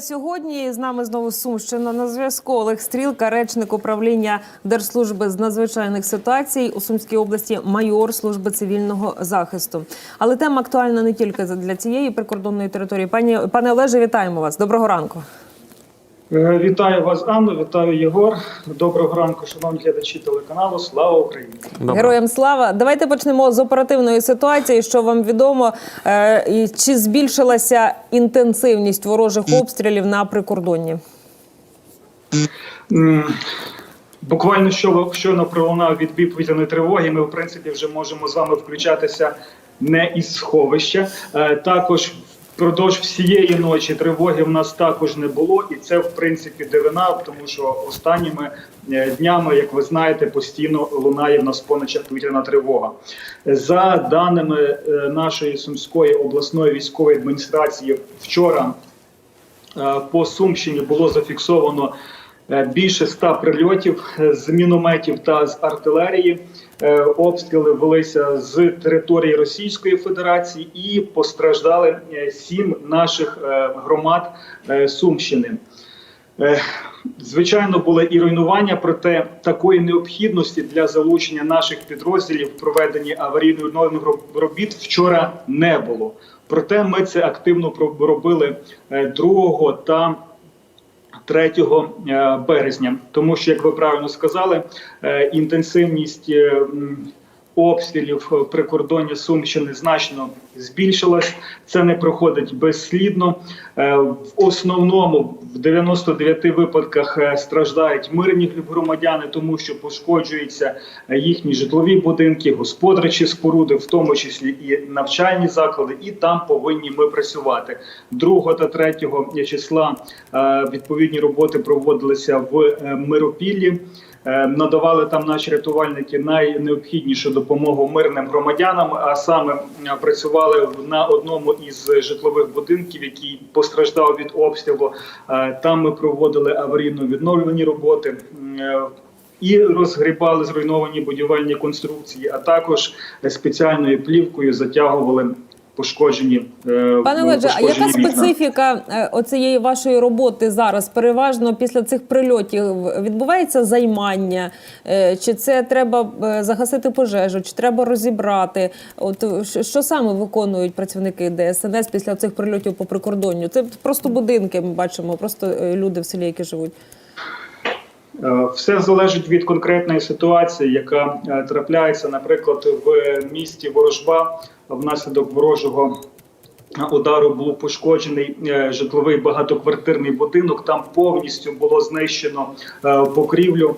Сьогодні з нами знову Сумщина на зв'язку. Олег Стрілка, речник управління Держслужби з надзвичайних ситуацій у Сумській області, майор служби цивільного захисту. Але тема актуальна не тільки для цієї прикордонної території. Пані пане Олеже, вітаємо вас. Доброго ранку. Е, Вітаю вас, Анно, вітаю Єгор. Доброго ранку, шановні глядачі телеканалу. Слава Україні! Героям слава. Давайте почнемо з оперативної ситуації. Що вам відомо, Е, чи збільшилася інтенсивність ворожих обстрілів на прикордонні? Буквально що щойно пролунав відбій повітряної тривоги. Ми, в принципі, вже можемо з вами включатися не із сховища. Е, Також впродовж всієї ночі тривоги в нас також не було, і це в принципі дивина, тому що останніми е, днями, як ви знаєте, постійно лунає в нас по ночах повітряна тривога. За даними е, нашої сумської обласної військової адміністрації, вчора Е, по Сумщині було зафіксовано більше ста прильотів е, з мінометів та з артилерії. Е, Обстріли велися з території Російської Федерації і постраждали е, сім наших е, громад е, Сумщини. Е, Звичайно, було і руйнування, проте такої необхідності для залучення наших підрозділів в проведенні аварійно-відновлених робіт вчора не було. Проте ми це активно робили е, 2 та 3 е, березня, тому що, як ви правильно сказали, е, інтенсивність е, обстрілів в прикордонні Сумщини значно збільшилась. Це не проходить безслідно. Е, В основному в 99 випадках е, страждають мирні громадяни, тому що пошкоджуються е, їхні житлові будинки, господарчі споруди, в тому числі і навчальні заклади, і там повинні ми працювати. 2 та 3 числа е, відповідні роботи проводилися в е, Миропіллі. Е, Надавали там наші рятувальники найнеобхіднішу допомогу мирним громадянам, а саме працювали на одному із житлових будинків, який постраждав від обстрілу. Е, Там ми проводили аварійно-відновлені роботи. е, І розгрібали зруйновані будівельні конструкції, а також спеціальною плівкою затягували пошкоджені е, Пане Ледже, а яка специфіка е, оцієї вашої роботи зараз? Переважно після цих прильотів відбувається займання? Е, Чи це треба загасити пожежу, чи треба розібрати? От що- саме виконують працівники ДСНС після цих прильотів по прикордонню? Це просто будинки. Ми бачимо, просто люди в селі, які живуть. Все залежить від конкретної ситуації, яка трапляється, наприклад, в місті Ворожба внаслідок ворожого удару був пошкоджений е, житловий багатоквартирний будинок. Там повністю було знищено е, покрівлю.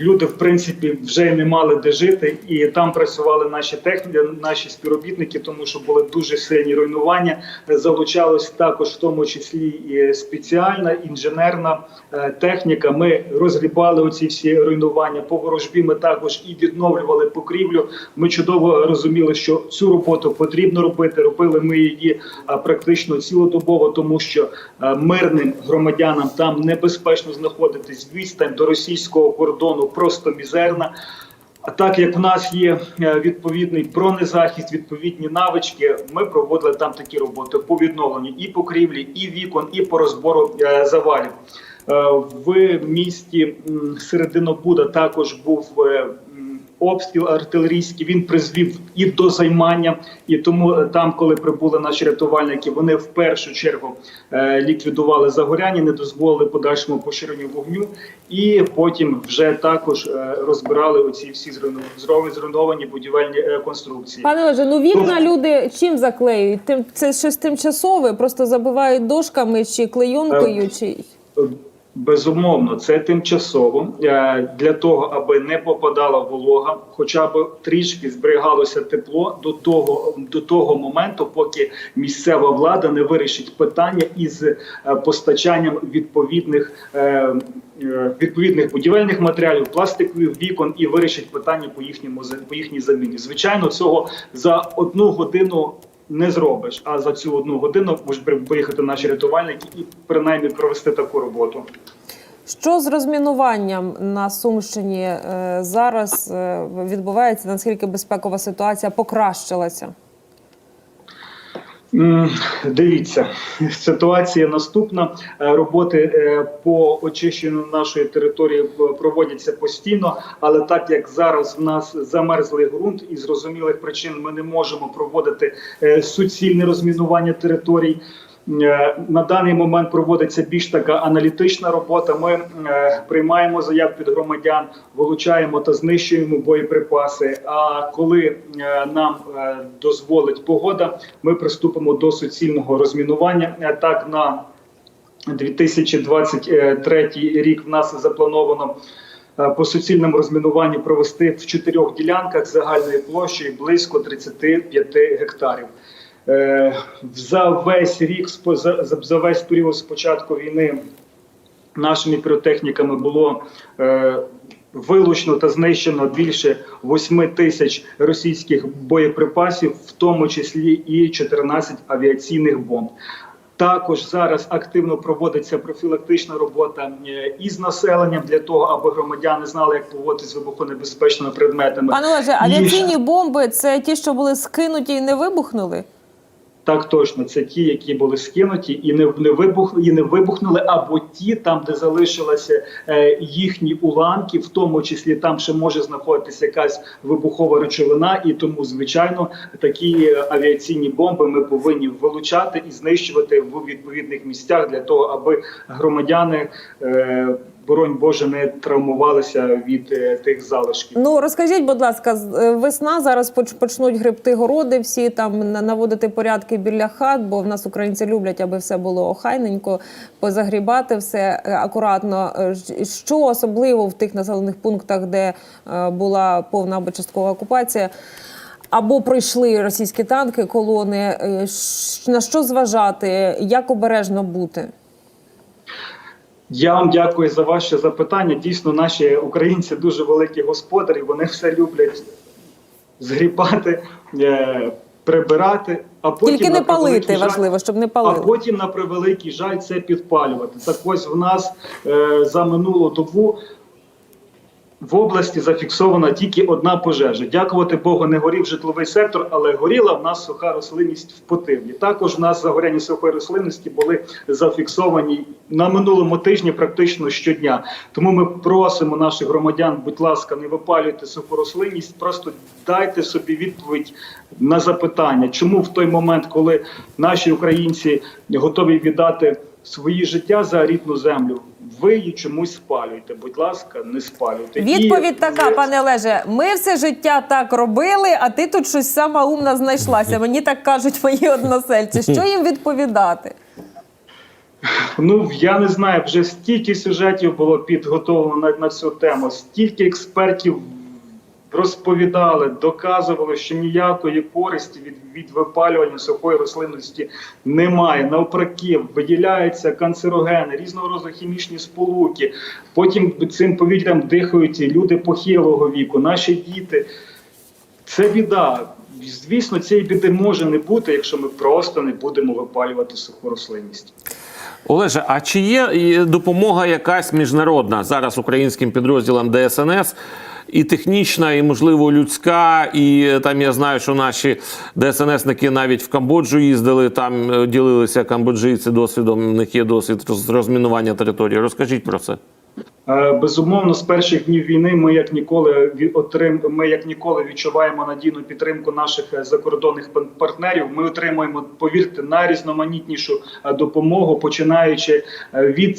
Люди, в принципі, вже не мали де жити, і там працювали наші техніки, наші співробітники, тому що були дуже сильні руйнування. Залучалась також, в тому числі, і спеціальна інженерна е, техніка. Ми розгрібали оці всі руйнування по ворожбі. Ми також і відновлювали покрівлю. Ми чудово розуміли, що цю роботу потрібно робити. Робили ми її практично цілодобово, тому що е, мирним громадянам там небезпечно знаходитись відстань до російського кордону просто мізерна. А так як в нас є е, відповідний бронезахист, відповідні навички, ми проводили там такі роботи по відновленню і покрівлі, і вікон, і по розбору е, завалів. Е, В місті Серединобуда також був обстріл артилерійський. Він призвів і до займання, і тому е, там, коли прибули наші рятувальники, вони в першу чергу е, ліквідували загоряння, не дозволили подальшому поширенню вогню, і потім вже також е, розбирали оці всі зруйновані будівельні конструкції. Пане Леже, ну вікна люди чим заклеюють? Тим це щось тимчасове, просто забивають дошками чи клейонкою, чи Безумовно, це тимчасово е, для того, аби не попадала волога, хоча б трішки зберігалося тепло до того до того моменту, поки місцева влада не вирішить питання із е, постачанням відповідних. е, Відповідних будівельних матеріалів, пластикових вікон і вирішить питання по їхньому по їхній заміні. Звичайно, цього за одну годину не зробиш. А за цю одну годину можуть виїхати наші рятувальники і принаймні провести таку роботу. Що з розмінуванням на Сумщині е, зараз е, відбувається? Наскільки безпекова ситуація покращилася? Дивіться, ситуація наступна. Е, Роботи е, по очищенню нашої території е, проводяться постійно, але так як зараз в нас замерзлий ґрунт і зрозумілих причин ми не можемо проводити суцільне розмінування територій. Е, На даний момент проводиться більш така аналітична робота. Ми е, приймаємо заяв від громадян, вилучаємо та знищуємо боєприпаси. А коли е, нам дозволить погода, ми приступимо до суцільного розмінування. Так на 2023 рік в нас заплановано по суцільному розмінуванню провести в чотирьох ділянках загальною площею близько 35 гектарів. Е, За весь рік, за, весь період з початку війни нашими піротехніками було е, вилучено та знищено більше 8 тисяч російських боєприпасів, в тому числі і 14 авіаційних бомб. Також зараз активно проводиться профілактична робота е, із населенням для того, аби громадяни знали, як поводитися з вибухонебезпечними предметами. Пане Олеже, авіаційні бомби це ті, що були скинуті і не вибухнули? Так точно, це ті, які були скинуті і не, не вибухли, і не вибухнули, або ті, там, де залишилися е, їхні уламки, в тому числі там ще може знаходитися якась вибухова речовина, і тому, звичайно, такі е, авіаційні бомби ми повинні вилучати і знищувати в відповідних місцях для того, аби громадяни. Е, Боронь Боже, не травмувалися від е, тих залишків. Ну розкажіть, будь ласка, з- е, весна зараз поч- почнуть гребти городи, всі там на- наводити порядки біля хат, бо в нас українці люблять, аби все було охайненько, позагрібати все е, акуратно. Е, Що особливо в тих населених пунктах, де е, була повна або часткова окупація? Або пройшли російські танки, колони. На що зважати? Як обережно бути? Я вам дякую за ваше запитання. Дійсно, наші українці дуже великі господарі. Вони все люблять згрібати, е, прибирати, а потім Тільки не палити, жаль- важливо, щоб не А потім на превеликий жаль це підпалювати. Так ось в нас е, за минулу добу в області зафіксована тільки одна пожежа. Дякувати Богу, не горів житловий сектор, але горіла в нас суха рослинність в Потивні. Також в нас загоряння сухої рослинності були зафіксовані на минулому тижні практично щодня. Тому ми просимо наших громадян, будь ласка, не випалюйте суху рослинність, просто дайте собі відповідь на запитання, чому в той момент, коли наші українці готові віддати свої життя за рідну землю. Ви її чомусь спалюєте. Будь ласка, не спалюйте. Відповідь І, така, пане Олеже. Ми все життя так робили, а ти тут щось сама умна знайшлася. Мені так кажуть мої односельці. Що їм відповідати? Ну я не знаю, вже стільки сюжетів було підготовлено на, на цю тему, стільки експертів розповідали, доказували, що ніякої користі від, від випалювання сухої рослинності немає. Навпаки, виділяються канцерогени, різного роду хімічні сполуки. Потім цим повітрям дихають люди похилого віку, наші діти. Це біда. Звісно, цієї біди може не бути, якщо ми просто не будемо випалювати суху рослинність. Олеже, а чи є допомога якась міжнародна зараз українським підрозділам ДСНС? І технічна, і можливо людська, і е, там я знаю, що наші ДСНСники навіть в Камбоджу їздили, там е, ділилися камбоджійці досвідом. У них є досвід роз- розмінування території. Розкажіть про це. Е, Безумовно, з перших днів війни ми як ніколи отрим... ми як ніколи відчуваємо надійну підтримку наших закордонних партнерів. Ми отримуємо, повірте, найрізноманітнішу допомогу, починаючи від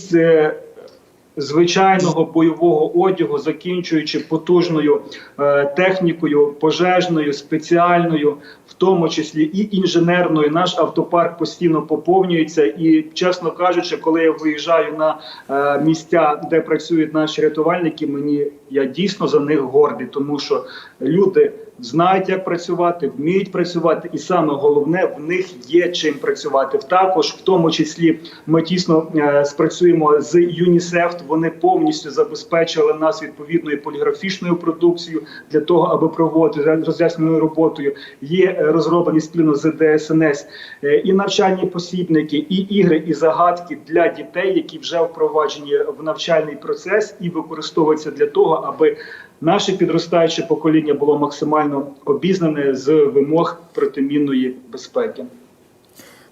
звичайного бойового одягу, закінчуючи потужною е, технікою, пожежною, спеціальною, в тому числі і інженерною. Наш автопарк постійно поповнюється. І, чесно кажучи, коли я виїжджаю на е, місця, де працюють наші рятувальники, мені я дійсно за них гордий, тому що люди знають, як працювати, вміють працювати, і саме головне, в них є чим працювати. Також в тому числі ми тісно е, спрацюємо з ЮНІСЕФ. Вони повністю забезпечили нас відповідною поліграфічною продукцією для того, аби проводити роз'ясненою роботою. Є е, розроблені спільно з ДСНС е, і навчальні посібники, і ігри, і загадки для дітей, які вже впроваджені в навчальний процес і використовуються для того, аби наше підростаюче покоління було максимально обізнане з вимог протимінної безпеки.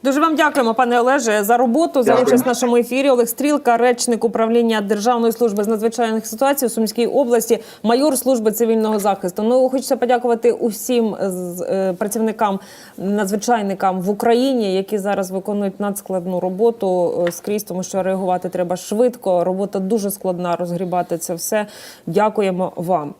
Дуже вам дякуємо, пане Олеже, за роботу, за участь в нашому ефірі. Олег Стрілка, речник управління Державної служби з надзвичайних ситуацій у Сумській області, майор служби цивільного захисту. Ну хочеться подякувати усім е, працівникам, надзвичайникам в Україні, які зараз виконують надскладну роботу е, скрізь, тому що реагувати треба швидко. Робота дуже складна, розгрібати це все. Дякуємо вам.